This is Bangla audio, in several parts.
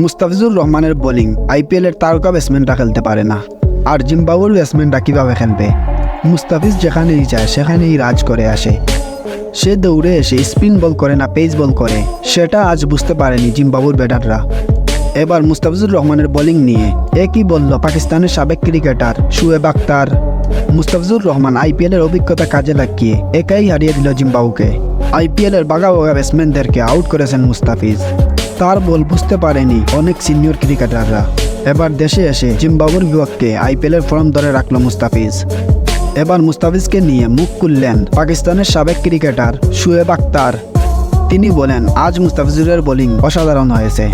মুস্তাফিজুর রহমানের বোলিং আইপিএলের তারকা ব্যাটসম্যানরা খেলতে পারে না। আর জিম্বাবুর ব্যাটসম্যানরা কীভাবে খেলবে? মুস্তাফিজ যেখানেই যায়, সেখানেই রাজ করে আসে। সে দৌড়ে এসে স্পিন বল করে না পেস বল করে, সেটা আজ বুঝতে পারেনি জিম্বাবুর ব্যাটাররা। এবার মুস্তাফিজুর রহমানের বোলিং নিয়ে একই বলল পাকিস্তানের সাবেক ক্রিকেটার শুয়েব আক্তার মুস্তাফিজুর রহমান আইপিএলের অভিজ্ঞতা কাজে লাগিয়ে একাই হারিয়ে দিল জিম্বাবুকে। আইপিএলের বাঘা বাঘা ব্যাটসম্যানদেরকে আউট করেছেন মুস্তাফিজ। তার বল বুঝতে পারেনি অনেক সিনিয়র ক্রিকেটাররা। এবার দেশে এসে জিম্বাবুর বিপক্ষে আইপিএলের ফর্ম ধরে রাখল মুস্তাফিজ। এবার মুস্তাফিজকে নিয়ে মুখ খুললেন পাকিস্তানের সাবেক ক্রিকেটার শুয়েব আক্তার তিনি বলেন, আজ মুস্তাফিজুরের বোলিং অসাধারণ হয়েছে।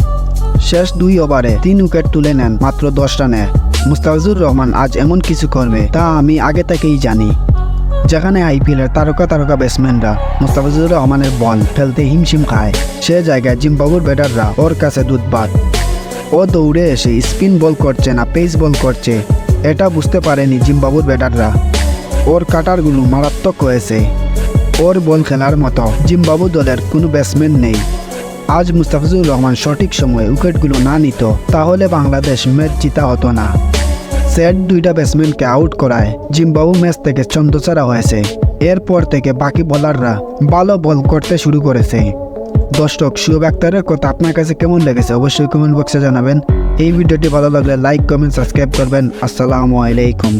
শেষ দুই ওভারে তিন উইকেট তুলে নেন মাত্র দশ রানে। মুস্তাফিজুর রহমান আজ এমন কিছু করবে তা আমি আগে থেকেই জানি। যেখানে আইপিএলের তারকা তারকা ব্যাটসম্যানরা মুস্তাফিজুর রহমানের বল ফেলতে হিমশিম খায়, সে জায়গায় জিম্বাবুর ব্যাটাররা ওর কাছে দুধবাদ ও দৌড়ে এসে স্পিন বল করছে না পেস বল করছে, এটা বুঝতে পারেনি জিম্বাবুর ব্যাটাররা। ওর কাটারগুলো মারাত্মক হয়েছে। ওর বল খেলার মতো জিম্বাবু দলের কোনো ব্যাটসম্যান নেই। আজ মুস্তাফিজুর রহমান সঠিক সময়ে উইকেটগুলো না নিত, তাহলে বাংলাদেশ ম্যাচ জিতা হতো না। সেট দুইটা ব্যাটসম্যানকে আউট করায় জিম্বাবু ম্যাচ থেকে চন্দ্রচারা হয়েছে। এরপর থেকে বাকি বোলাররা ভালো বল করতে শুরু করেছে। দর্শক, শুভ আক্তারের কথা আপনার কাছে কেমন লেগেছে অবশ্যই কমেন্ট বক্সে জানাবেন। এই ভিডিওটি ভালো লাগলে লাইক কমেন্ট সাবস্ক্রাইব করবেন। আসসালামু আলাইকুম।